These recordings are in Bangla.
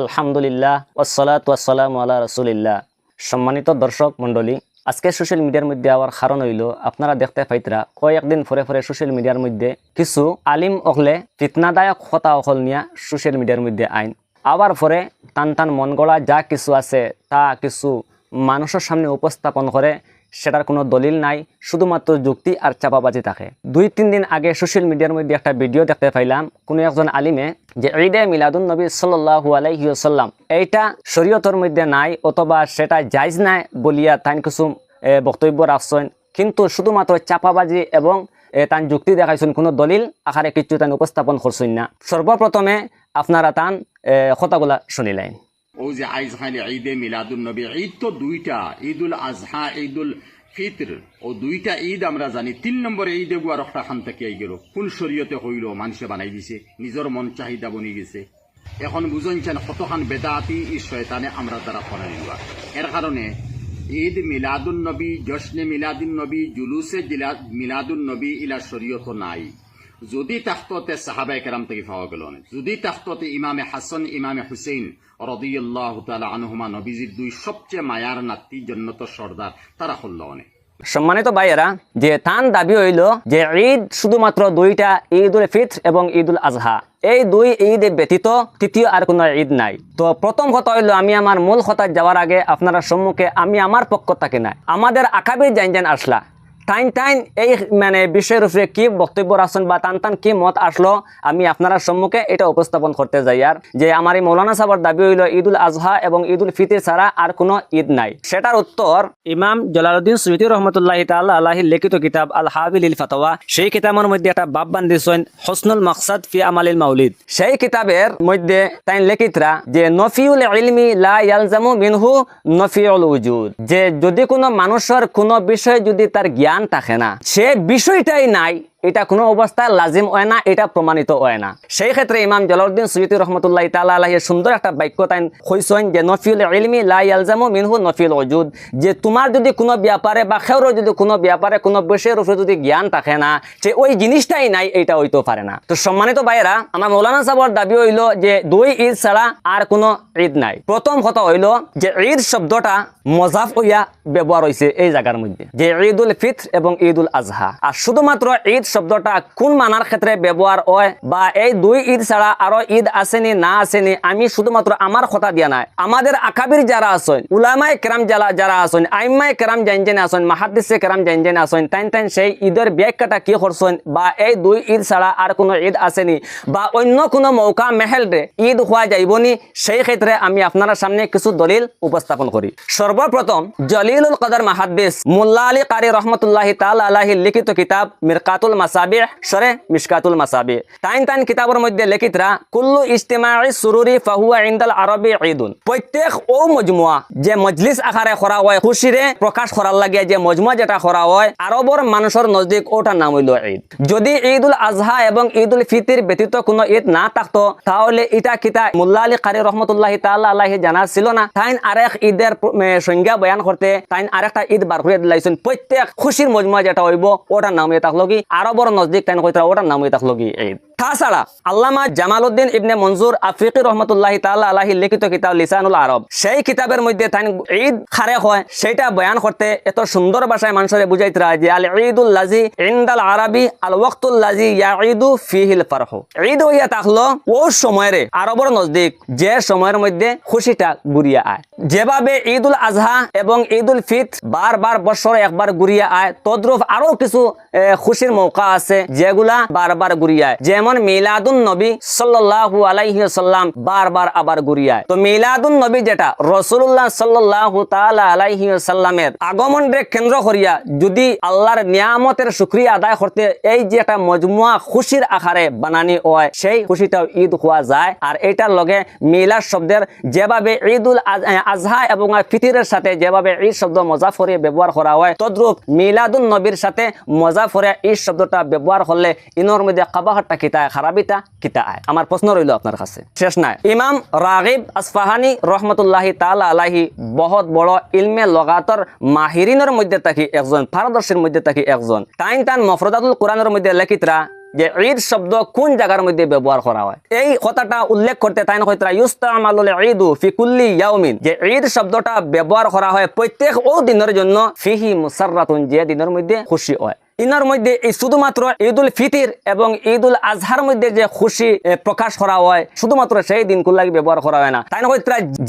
আলহামদুলিল্লাহ ওসলাত ওয়াসালাম আল্লাহ রসুলিল্লাহ। সম্মানিত দর্শক, মণ্ডলী, আজকে সোশ্যাল মিডিয়ার মধ্যে আবার কারণ হইল, আপনারা দেখতে পাইতরা কয়েকদিন পরে পরে সোশ্যাল মিডিয়ার মধ্যে কিছু আলিম অকলে ফিতনাদায়ক কথা অকল নিয়া সোশ্যাল মিডিয়ার মধ্যে আইন। আবার পরে টান টান মন গড়া যা কিছু আছে, তা কিছু মানুষের সামনে উপস্থাপন করে সেটার কোনো দলিল নাই, শুধুমাত্র যুক্তি আর চাপাবাজি থাকে। দুই, তিন দিন আগে সোশ্যাল মিডিয়ার মধ্যে একটা ভিডিও দেখতে পাইলাম, কোনো একজন আলিমে, যে ঈদে মিলাদুল নবী সাল্লাহু আলাইসাল্লাম এইটা শরীয়তর মধ্যে নাই অথবা সেটা জায়জ নাই বলিয়া তাই কিছু বক্তব্য রাখছেন। কিন্তু শুধুমাত্র চাপাবাজি এবং তান যুক্তি দেখাইছেন, কোনো দলিল আকারে কিছু তান উপস্থাপন করছেন না। সর্বপ্রথমে আপনারা তান কথাগুলা শুনিলেন। ও যে আইজ খালি ঈদে মিলাদুন নবী, ঈদ তো দুইটা, ঈদুল আজহা, ঈদুল ফিতর। ও দুইটা ঈদ আমরা জানি, তিন নম্বরে ঈদে গুয়ার একটা খান থেকে আই গেল। কোন শরীয়তে হইল, মানুষে বানাই দিছে, নিজের মন চাহিদা বনি গেছে। এখন বুঝনছেন কতখান বেদাতি ই শয়তানে আমরা দ্বারা ফলাই লোৱা এর কারণে ঈদ মিলাদুন নবী, জশ্নে মিলাদুন নবী, জুলুসে জিলা- মিলাদুন নবী ইলা শরীয়ত নাই। যদি তাখততে সাহাবাই কেরাম থেকে পাওয়া গেল না যদি তাখততে ইমামে হাসান, ইমামে হুসেইন রদিয়াল্লাহ তালা আনহুমা, নবীজির দুই সবচেয়ে মায়ার নাতি, জন্নত সর্দার, তারা হল্ল অনেক। সম্মানিত ভাইয়েরা, যে তান দাবি হইল যে ঈদ শুধুমাত্র দুইটা ঈদ উল ফিত্র এবং ঈদ উল আজহা। এই দুই ঈদ ব্যতীত তৃতীয় আর কোনো ঈদ নাই। তো প্রথম কথা হইল, আমি আমার মূল কথায় যাওয়ার আগে আপনারা সম্মুখে, আমি আমার পক্ষ থাকে নাই। আমাদের আকাবির জাইন জান আসলা। টাইন টাইন, এই মানে বিষয়ের উপরে কি বক্তব্য রাখছেন বা টান টান কি মত আসলো, আমি আপনারা সম্মুখে এটা উপস্থাপন করতে যাই। আর যে আমার এই মৌলানা সাহেবের দাবি হইল ঈদ উল আজহা এবং ঈদ উল ফিতির ছাড়া আর কোনো ঈদ নাই। সেটার উত্তর ইমাম জলালুদ্দিন সুইতি রহমতুল্লাহ তাল্লাহ আল্লাহি লিখিত কিতাব আল হাবিল ইল ফাতোয়া সেই কিতাবের মধ্যে একটা বাব বান্ধিছেন হসনুল মকসাদ ফি আমালিল মাউলিদ। সেই কিতাবের মধ্যে তাই লেখিতরা যে, নফিউল ইলমি লা মিনহু নফিউল উজুদ। যে, যদি কোনো মানুষের কোনো বিষয়ে যদি তার জ্ঞান থাকে না। সে বিষয়টাই নাই। এটা কোনো অবস্থায় লাজিম হয় না, এটা প্রমাণিত হয় না। সেই ক্ষেত্রে ইমাম জলাউদ্দিন সৈয়দ রহমতুল্লাহ তালা আলাহির সুন্দর একটা বাক্য তাই কইছেন যে, নফিউল ইলমি লা ইয়ালজামু মিনহু নফিউল উজুদ যে তোমার যদি কোনো ব্যাপারে বা খেউরও যদি কোনো ব্যাপারে কোনো বিষয়ের উপরে যদি জ্ঞান থাকে না, যে ওই জিনিসটাই নাই, এটা হইতে পারে না। তো সম্মানিত ভাইয়েরা, আমার মৌলানা সাহেবের দাবি হইল যে, দুই ঈদ ছাড়া আর কোনো ঈদ নাই। প্রথম কথা হইল যে, ঈদ শব্দটা মজাফ হইয়া ব্যবহার হয়েছে এই জায়গার মধ্যে, যে ঈদ উল ফিত্র এবং ঈদ উল আজহা। আর শুধুমাত্র ঈদ শব্দটা কোন মানার ক্ষেত্রে ব্যবহার হয় বা এই দুই ঈদ ছাড়া আরও ঈদ আসেনি, না আসেনি, আমি শুধুমাত্র আমার কথা দিয়া নাই। আমাদের আকাবির যারা আছেন, উলামায় কেরাম যারা যারা আছেন আইমায় কেরাম জাইন আছেন, মাহাদিসে কেরাম জাইন আছেন তাইন তাইন সেই ঈদের ব্যাখ্যাটা কি করছেন বা এই দুই ঈদ ছাড়া আর কোনো ঈদ আসেনি বা অন্য কোনো মৌকা মেহেলরে ঈদ হওয়া যাইবনি সেই ক্ষেত্রে আমি আপনার সামনে কিছু দলিল উপস্থাপন করি। সর্বপ্রথম, জলিলুল কদর মাহাদ্দিস মুল্লা আলী কারি রহমতুল্লাহ তাল আলাহি লিখিত কিতাব মিরকাতুল মাসাবি সরে মিশকাতুল মাসাবি তাইন তাইন কিতাবের মধ্যে লিখিতরা কুল্লু ইজতিমাই সুরুরি ফাহুয়া ইন্দাল আরবি ঈদুন। প্রত্যেক ও মজমুয়া যে মজলিস আকারে করা হয় খুশিরে প্রকাশ করার লাগে যে মজমুয়া যেটা করা হয় আরবর মানুষের নজদিক ওটার নাম হইল ঈদ। যদি ঈদ উল আজহা এবং ঈদ উল ফিতির ব্যতীত কোনো ঈদ না থাকতো, তাহলে এটা কিতা মুল্লা আলী কারি রহমতুল্লাহ তাল্লাহ আলাহি জানা ছিল না? তাইন আরেক ঈদের সংজ্ঞা বয়ান করতে তাইন আরেকটা ঈদ বার করে দিলাইছেন প্রত্যেক খুশির মজমুয়া যেটা হইব ওটার নাম হয়ে থাকল কি আরবর নজদিক তাইন কইতা ওটার নাম হইতা লগি ঈদ। তাছাড়া আল্লামা জামালউদ্দিন ইবনে মঞ্জুর আফ্রিকি রহমতুল্লাহ তাল্লাহ আলাহি লিখিত কিতাব লিসানুল আরব। সেই কিতাবের মধ্যে তাই ঈদ খারে হয়, সেইটা বয়ান করতে এত সুন্দর ভাষায় মানুষের বুঝাইতরা যে, আল ঈদুল লাজি ইন্দাল আরবি, আল ওয়াক্তুল লাজি ইয়া ঈদু ফিহিল ফারহ। ঈদ হইয়া থাকল ও সময়ের আরবর নজদিক, যে সময়ের মধ্যে খুশিটা ঘুরিয়া আয়। যেভাবে ঈদুল আজহা এবং ঈদুল ফিত বারবার বছরে একবার ঘুরিয়া আয়, তদ্রুপ আরও কিছু খুশির মৌকা আছে যেগুলা বারবার ঘুরিয়ায় যেমন মিলাদুন নবী সাল্লাল্লাহু আলাইহি সাল্লাম বারবার আবার ঘুরিয়ায় তো মিলাদুন নবী যেটা রসুল্লাহ আলাইহি সাল্লামের আগমন রে কেন্দ্র করিয়া যদি আল্লাহর নিয়ামতের শুকরিয়া আদায় করতে এই যে একটা মজমুয়া খুশির আকারে বানানি হয়, সেই খুশিটাও ঈদ হওয়া যায়। আর এটার লগে মিলাদ শব্দের যেভাবে ঈদুল আজ- আজহা এবং ফিতিরের সাথে যেভাবে ঈদ শব্দ মজাফরে ব্যবহার করা হয়, তদ্রুপ মিলাদুন নবীর সাথে মজাফরে ঈদ শব্দটা ব্যবহার করলে ইনর মধ্যে কাবাহারটা আমার প্রশ্ন রইল আপনার কাছে। শেষ ইমাম রাগিব আসফাহানি রহমতুল্লাহি বড় ইলমে লগাতর মাহিরিনের মধ্যে থাকি একজন, পারদর্শীর মধ্যে থাকি একজন। মফরদাতুল কোরআনের মধ্যে লেখিতরা যে ঈদ শব্দ কোন জায়গার মধ্যে ব্যবহার করা হয়? এই কথাটা উল্লেখ করতে তাই না হয়তো ইউস্তামালুল ঈদু ফি ইয়াউমিন যে ঈদ শব্দটা ব্যবহার করা হয় প্রত্যেক ও দিনের জন্য, ফিহি মুসাররাতুন, যে দিনের মধ্যে খুশি হয়। ইনার মধ্যে এই শুধুমাত্র ঈদুল ফিতির এবং ঈদুল আজহার মধ্যে যে খুশি প্রকাশ করা হয়, শুধুমাত্র সেই দিনগুলো লাগে ব্যবহার করা হয় না। তাই না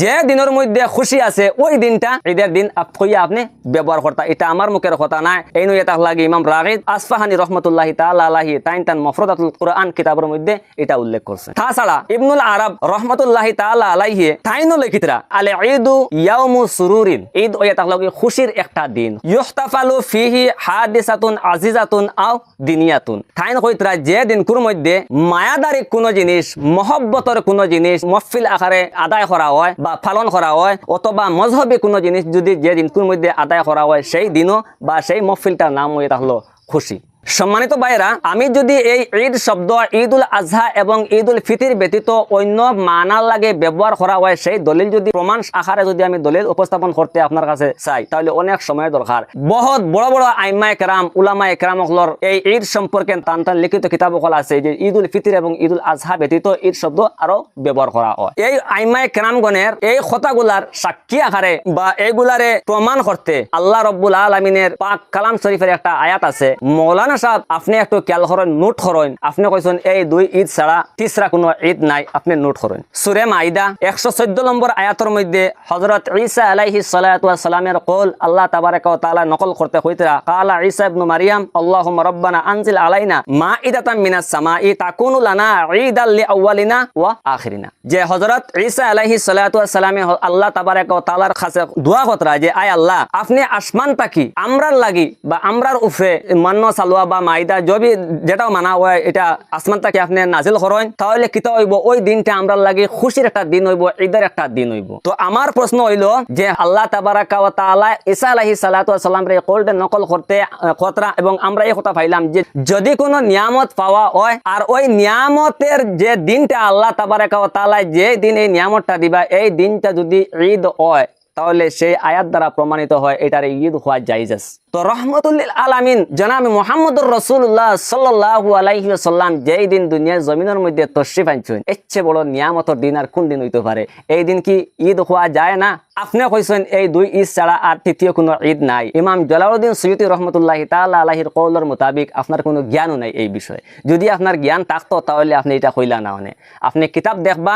যে দিনের মধ্যে খুশি আছে, ওই দিনটা ঈদের দিন কইয়া আপনি ব্যবহার করতা। এটা আমার মুখের কথা নাই এই নয় এটা লাগে ইমাম রাগিদ আসফাহানি রহমতুল্লাহি আলাইহি তাইন তান মফরদাতুল কুরআন কিতাবের মধ্যে এটা উল্লেখ করছে। তাছাড়া ইবনুল আরব রহমতুল্লাহি তাআলা আলাইহি তাইনও লিখিতরা, আলে ঈদু ইয়াউমু সুরুরিন। ঈদ ওয়া তাহলে খুশির একটা দিন। ইউহতাফালু ফিহি হাদিসাতুন আজিজাতুন আও দিনিয়াতুন। থাইন কইতরা যে দিনকুর মধ্যে মায়াদারি কোনো জিনিস মহব্বতর কোনো জিনিস মহফিল আকারে আদায় করা হয় বা পালন করা হয় অথবা মজহবি কোনো জিনিস যদি যে দিনকুর মধ্যে আদায় করা হয়, সেই দিনও বা সেই মহফিলটার নাম হয়ে হলো খুশি। সম্মানিত ভাইরা আমি যদি এই ঈদ শব্দ ঈদ উল আজহা এবং ঈদ উল ফিতির ব্যতীত অন্য মানার লাগে ব্যবহার করা হয়, সেই দলিল যদি প্রমাণ আকারে যদি আমি দলিল উপস্থাপন করতে আপনার কাছে চাই, তাহলে অনেক সময় দরকার। বহুত বড় বড় আইমা একরাম উলামা একরাম অকলর এই ঈদ সম্পর্কে টান টান লিখিত কিতাব অকল আছে যে ঈদ উল ফিতির এবং ঈদ উল আজহা ব্যতীত ঈদ শব্দ আরও ব্যবহার করা হয়। এই আইমা একরামগণের এই কথাগুলার সাক্ষী আকারে বা এইগুলারে প্রমাণ করতে আল্লাহ রব্বুল আলমিনের পাক কালাম শরীফের একটা আয়াত আছে, মৌলানা সাহেব আপনি একটু খেয়াল করেন, নোট করেন। আপনি কইছেন এই দুই ঈদ ছাড়া তিসরা কোনো ঈদ নাই আপনি নোট করেন। সুরে মাইদা, একশো চোদ্দ নম্বর আয়াতের মধ্যে হজরত ঈসা আলাইহি সালামের কল আল্লাহ তাবারাক তাআলা নকল করতে হইতরা কালা ঈসা ইবনু মারিয়াম, আল্লাহুম্মা রব্বানা আনজিল আলাইনা মাইদাতাম মিনাস সামাই তাকুনু লানা ঈদাল লিআউয়ালিনা ওয়া আখিরিনা। যে হযরত ঈসা আলাইহি সালামে আল্লাহ তাবারাক ওয়া তাআলার কাছে দোয়া করতরা যে, আয় আল্লাহ, আপনি আসমান তাকি আমরার লাগি বা আমরার উফরে মান্য সালুয়া বা মাইদা জবি যেটাও মানা হয়, এটা আসমান তাকি আপনি নাজিল করেন, তাহলে কিতা হইব? ওই দিনটা আমরার লাগি খুশির একটা দিন হইব, ঈদের একটা দিন হইব। তো আমার প্রশ্ন হইল যে আল্লাহ তাবারাকা ওয়া তাআলা ঈসা আলাইহিস সালাতু ওয়া রে কোল্ডে নকল করতে খতরা এবং আমরা এই কথা পাইলাম যে যদি কোনো নিয়ামত পাওয়া হয়, আর ওই নিয়ামতের যে দিনটা আল্লাহ তাবারাকা ওয়া যে দিন এই নিয়ামতটা দিবা, এই দিনটা যদি ঈদ হয় তাহলে সেই আয়াত দ্বারা প্রমাণিত হয় এটার ঈদ হওয়া জাইজ আছে। তো রহমতুল্লিল আলামিন জনাবি মোহাম্মদুর রসুল্লাহ সাল্লাহু আলাইহি যেই দিন দুনিয়ার জমিনের মধ্যে তশরিফ আনছেন, এর বড় নিয়ামতর দিন আর কোন দিন হইতে পারে? এই দিন কি ঈদ হওয়া যায় না? আপনি কইছেন এই দুই ঈদ ছাড়া আর তৃতীয় কোনো ঈদ নাই। ইমাম জলালউদ্দিন সৈয়দি রহমতুল্লাহ তাআলা আলাহির কৌলর মোতাবিক আপনার কোনো জ্ঞানও নাই এই বিষয়ে। যদি আপনার জ্ঞান থাকতো তাহলে আপনি এটা কইলা না মানে আপনি কিতাব দেখবা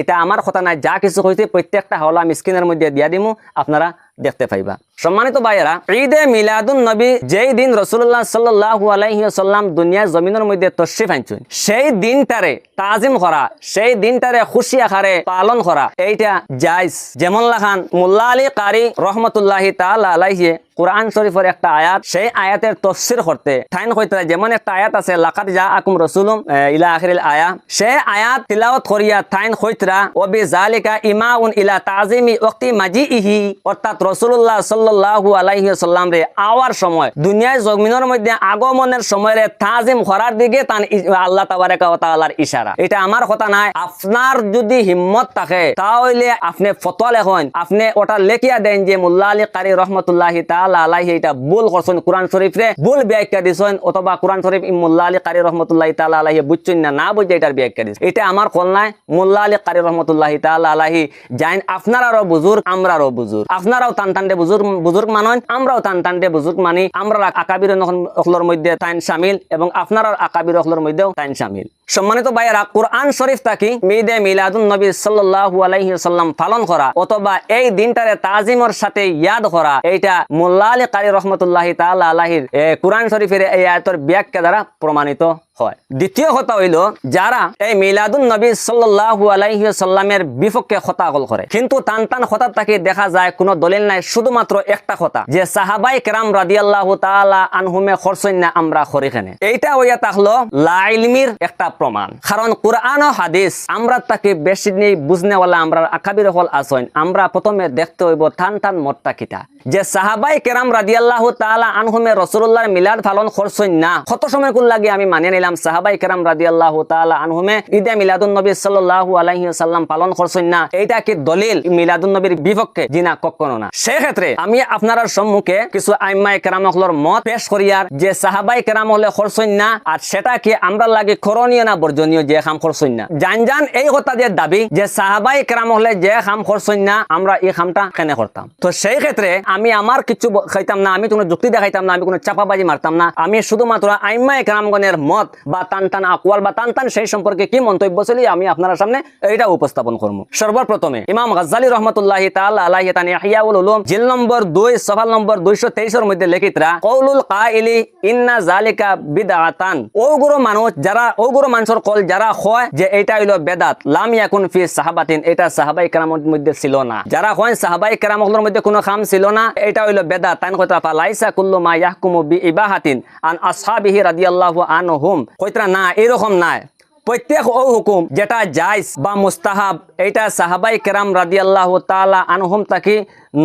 এটা আমার কথা নাই, যা কিছু হইতে প্রত্যেকটা হল আমি স্ক্রিনের মধ্যে দিয়া দিমু, আপনারা দেখতে পাইবা। সম্মানিত ভাইয়েরা, ঈদে মিলাদুন নবী যেই দিন রসুল্লাহ সাল্লাহু আলাইহি সাল্লাম দুনিয়ার জমিনের মধ্যে তশরিফ আনছেন, সেই দিনটারে তাজিম করা, সেই দিনটারে খুশি আকারে পালন করা, এইটা জাইজ যেমন লাখান, মুল্লা আলী কারি রহমতুল্লাহি তাআলা আলাইহি কোরআন শরীফের একটা আয়াত, সেই আয়াতের তফসির করতে ঠাইন কইতে যেমন একটা আয়াত আছে লাকাত যা আকুম রসুলুম ইলা আখিরিল আয়া, সেই আয়াত তিলাওয়াত করিয়া ঠাইন কইতরা ও বি ইমা উন ইলা তাজিমি ওয়াক্তি মাজিইহি অর্থাৎ রাসূলুল্লাহ সাল্লাল্লাহু আলাইহি আওয়ার সময়, দুনিয়ায় মধ্যে আগমনের সময় তাজিম করার দিকে তান আল্লাহ ইশারা। এটা আমার কথা নাই, আপনার যদি হিম্মত থাকে, তাহলে আপনি আপনি ওটা লেখিয়া দেন যে আলী কারি রহমতুল্লাহি এটা ভুল করছেন কোরআন শরীফ রে, ভুল ব্যাখ্যা দিছেন, অথবা কোরআন শরীফ মুল্লা আলী কারি রহমতুল্লাহি তাআলা আলাইহি বুঝছেন না না বুঝে এটার ব্যাখ্যা দিছে। এটা আমার কল নাই, মুল্লা আলী কারি রহমতুল্লাহি তাআলা আলাইহি জাইন আপনারারও বুজুর্গ আমরারও বুজুর্গ আপনারাও টান টানডে বুজুর্গ বুজুর্গ মানেন আমরাও টান টানডে বুজুর্গ মানি। আমরা আকাবির অখলর মধ্যে তাইন শামিল এবং আপনার আকাবির অখলর মধ্যেও তাইন শামিল সম্মানিত ভাইয়েরা কোরআন শরীফ থাকি মিদে মিলাদুন নবী সাল্লাল্লাহু আলাইহি সাল্লাম পালন করা অথবা এই দিনটারে তাজিমর সাথে ইয়াদ করা এইটা মোল্লা আলী কারি রহমতুল্লাহি এ, কোরআন শরীফের এই আয়াতের ব্যাখ্যা দ্বারা প্রমাণিত। হয়। দ্বিতীয় কথা হইল, যারা এই মিলাদুন নবী সাল্লাল্লাহু আলাইহি সাল্লামের বিপক্ষে কল করে। কিন্তু টান টান কথা তাকে দেখা যায়, কোনো দলিল নাই, শুধুমাত্র একটা কথা, যে সাহাবাই কেরাম রাদিয়াল্লাহু তাআলা আনহুমে খরচইন না আমরা খরিখানে এইটা হইয়া তাহলো লাইলমির একটা প্রমাণ। কারণ কোরআন ও হাদিস, আমরা তাকে বেশি নেই বুঝনেওয়ালা আমরা আকাবির হল আসইন। আমরা প্রথমে দেখতে হইব টান টান মতটা কিটা। যে সাহাবাই কেরাম রাদিয়াল্লাহু তাআলা আনহুমে রসুল্লাহর মিলাদ পালন খরচইন না কত সময় কুল লাগে আমি নিলাম? পাইলাম সাহাবাই কেরাম রাদি আল্লাহ তালা আনহুমে, ঈদে মিলাদুন নবী সাল্লাহ আলাইহি সাল্লাম পালন করছেন না। এইটা কি দলিল? মিলাদুন নবীর বিপক্ষে? জি না, কখনো না। সেক্ষেত্রে আমি আপনার সম্মুখে কিছু আইম্মাই কেরাম মত পেশ করিয়ার যে সাহাবাই কেরাম হলে করছেন না, আর সেটা কি আমরা লাগে করণীয় না বর্জনীয় যে খাম করছেন না? জান জান এই কথা যে দাবি যে সাহাবাই কেরাম হলে যে খাম করছেন না, আমরা এই খামটা কেনে করতাম? তো সেই ক্ষেত্রে আমি আমার কিছু খাইতাম না, আমি কোনো যুক্তি দেখাইতাম না, আমি কোনো চাপাবাজি মারতাম না। আমি শুধুমাত্র আইম্মা একরামগণের মত বা টান টান আকওয়াল বা টান টান সেই সম্পর্কে কি মন্তব্য ছিল আমি আপনার সামনে এইটা উপস্থাপন করব। সর্বপ্রথমে ইমাম গাজ্জালি রহমতুল্লাহ তাআলা আলাইহি তানি ইহয়াউল উলুম, জিল নম্বর 2 সফাল নম্বর 223 এর মধ্যে লিখিতরা কওলুল কাইলি ইন্না জালিকা বিদআতান। ওগুলো মানুষ যারা ওগুলো মানুষের কল যারা হয় যে এটা হইল বেদাত, লাম ইয়াকুন ফি সাহাবাতিন, এটা সাহাবাই কেরামের মধ্যে ছিল না। যারা হয় সাহাবাই কেরামগুলোর মধ্যে কোনো খাম ছিল না, এটা হইল বেদাত। তাই কথা, ফালাইসা কুল্লু মা ইয়াহকুমু বি ইবাহাতিন আন আসহাবিহি রাদিয়াল্লাহু আনহুম। কইতরা, না, এরকম নাই। প্রত্যেক ও হুকুম, যেটা জায়জ বা মুস্তাহাব এটা সাহাবাই কেরাম রাদি আল্লাহ তালা আনহম তাকে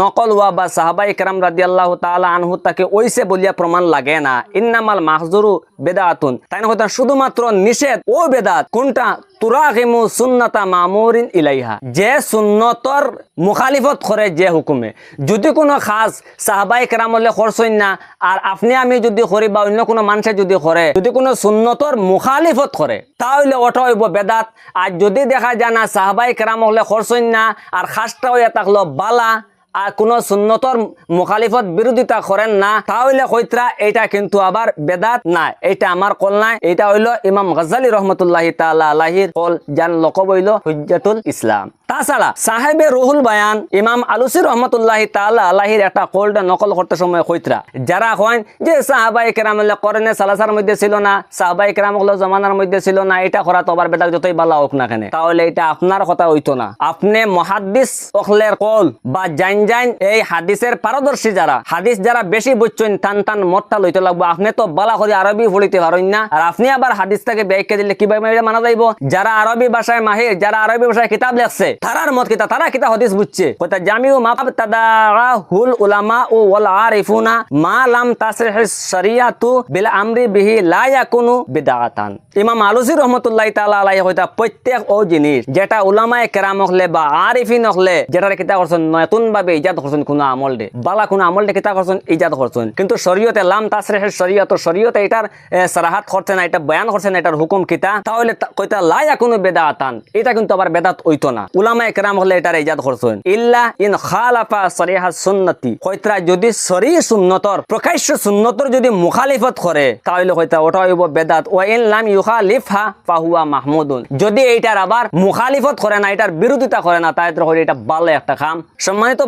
নকল ওয়া বা সাহাবাই কেরাম রাদি আল্লাহ তালা আনহু তাকে ওইসে বলিয়া প্রমাণ লাগে না। ইন্নামাল মাহজুরু বেদাতুন তাই না শুধুমাত্র নিষেধ ও বেদাত, কোনটা তুরাগিমু সুন্নাতা মামুরিন ইলাইহা। যে সুন্নতর মুখালিফত করে যে হুকুমে। যদি কোনো খাস সাহাবাই কেরাম হলে করছই না, আর আপনি আমি যদি করি বা অন্য কোনো মানুষে যদি করে, যদি কোনো সুন্নতর মুখালিফত করে, তাহলে ওটা হইব বেদাত। আর যদি দেখা যায় না সাহাবাই কেরাম হলে করছই না, আর খাসটা হইয়া থাকল বালা আর কোন সুন্নতর মুখালিফত বিরোধিতা করেন না, তাহলে কইত্রা এটা কিন্তু আবার বেদাত না এটা আমার কল নাই। এটা হইল ইমাম গজালি রহমতুল্লাহ তাল্লাহির কল যান লকব হইল হুজাতুল ইসলাম তাছাড়া সাহেবে রুহুল বায়ান, ইমাম আলুসি রহমতুল্লাহ তাআলা আলাহির একটা কোলটা নকল করতে সময় কইত্রা যারা কন যে সাহাবাই কেরাম করেনে সালাসার মধ্যে ছিল না সাহাবাই কেরাম জমানার মধ্যে ছিল না, এটা করা তো আবার বেদাত যতই বালা হোক না কেন। তাহলে এটা আপনার কথা হইতো না। আপনি মহাদ্দিস অখলের কল বা জাইন জাইন এই হাদিসের পারদর্শী যারা, হাদিস যারা বেশি বুঝছেন, টান টান মতটা লইতে লাগবো। আপনি তো বালা করে আরবি পড়িতে পারেন না। আর আপনি আবার হাদিসটাকে ব্যাখ্যা দিলে কীভাবে মানা যাইব? যারা আরবি ভাষায় মাহির, যারা আরবি ভাষায় কিতাব লেখছে তারার মত কিতাব তারা কিতাব হাদিস বুঝছে? কথা জামিউ মাকাব তাদা হুল উলামা ও ওয়াল আরিফুনা মা লাম তাসরিহ শরিয়াতু বিল আমরি বিহি লা ইয়াকুনু বিদআতান। ইমাম আলুসি রহমতুল্লাহ তাআলা আলাইহি কইতা, প্রত্যেক ও জিনিস যেটা উলামায়ে কেরাম হলে বা আরিফিন হলে যেটা কিতাব করছেন নতুন ভাবে ইজাদ করছেন, কোনো আমল দে, বালা কোনো আমল দে কিতাব করছেন, ইজাদ করছেন। কিন্তু শরীয়তে লাম তাসরিহ শরীয়ত, শরীয়তে এটার সারাহাত করছে না, এটা বয়ান করছে না, এটার হুকুম কিতা? তাহলে কইতা, লা ইয়াকুনু বিদআতান। এটা কিন্তু আবার বেদাত হইতো না। মুখালিফত করে না, এটার বিরোধিতা করে না হইলে এটা একটা কাম সম্মানিত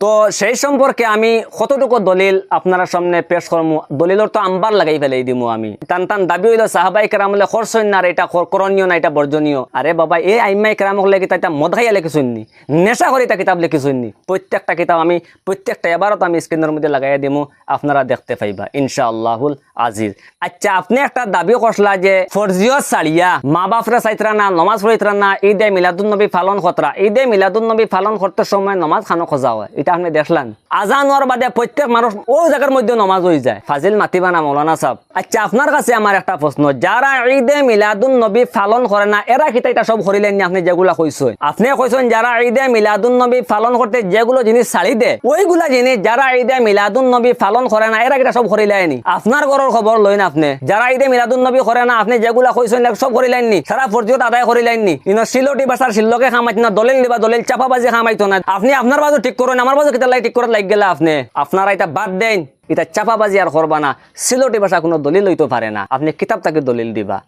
তো সেই সম্পর্কে আমি কতটুকু দলিল আপনারা সামনে পেশ করমু, দলিলর তো আম্বার লাগাই ফেলাই দিমু আমি। টান টান দাবি হইল, সাহাবাই কেরাম হলে খরচইন না এটা কর- করণীয় না, এটা বর্জনীয়। আরে বাবা, এই আইমাই কেরাম হলে কি এটা মদ খাইয়া লেখিছুন নি নেশা করে এটা কিতাব লিখিছুন নি প্রত্যেকটা কিতাব আমি, প্রত্যেকটা এবারত আমি স্ক্রিনের মধ্যে লাগাইয়া দিমু, আপনারা দেখতে পাইবা, ইনশাআল্লাহুল আজিজ। আচ্ছা আপনি একটা দাবি করলা যে ফরজিয়ত সারিয়া মা বাপরা চাইতরা না, নমাজ পড়িতরা না, ঈদে মিলাদুন নবী পালন কতরা? ঈদে মিলাদুন নবী পালন করতে সময় নমাজ খানো খোঁজা হয়, এটা আপনি দেখলেন? আজান হওয়ার বাদে প্রত্যেক মানুষ ও জায়গার মধ্যে নমাজ হয়ে যায়। ফাজিল মাতিবা না মৌলানা সাহেব? আচ্ছা আপনার কাছে আমার একটা প্রশ্ন, যারা ঈদে মিলাদুন নবী পালন করে না, এরা কিতা এটা সব করিলেন আপনি যেগুলা কইছেন আপনি কইছেন যারা ঈদে মিলাদুন নবী পালন করতে যেগুলো জিনিস ছাড়ি দে, ওইগুলা জিনিস যারা ঈদে মিলাদুন নবী পালন করে না, এরা কিটা সব করিলেনি আপনার ঘরের খবর লইন আপনি। যারা ঈদে মিলাদুন নবী করে না, আপনি যেগুলা কইছেন সব করিলেননি সারা ফরজিয়ত আদায় করিলেননি ইনো সিলটি বাসার শিল্লকে খামাইত না, দলিল দিবা দলিল, চাপাবাজি খামাইতো না। আপনি আপনার বাজু ঠিক করেন আমার বাজু কিতা লাই ঠিক করে লাগ গেলে আপনি। আপনারা এটা বাদ দেন, এটা চাপাবাজি আর করবা না। সিলটি ভাষা কোনো দলিল হইতে পারে না। আপনি কিতাব তাকে দলিল দিবা।